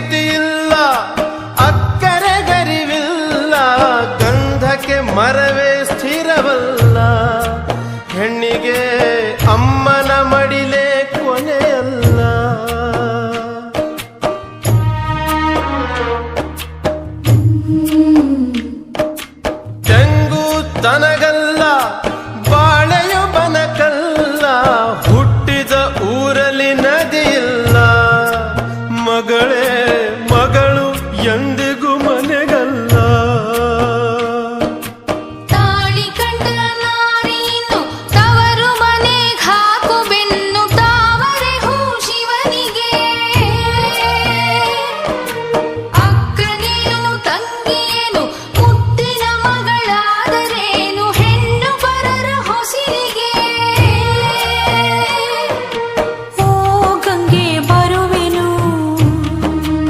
ಇಲ್ಲ ಅಕ್ಕರೆ ಗರಿವಿಲ್ಲ, ಗಂಧಕ್ಕೆ ಮರವೇ ಸ್ಥಿರವಲ್ಲ. ಹೆಣ್ಣಿಗೆ ಅಮ್ಮನ ಮಡಿಲೇ ಕೊನೆಯಲ್ಲ. ತೆಂಗು ತನಗಲ್ಲ, ಬಾಳೆಯು ಬನಕಲ್ಲ, ಹುಟ್ಟಿದ ಊರಲ್ಲಿ 什么那个？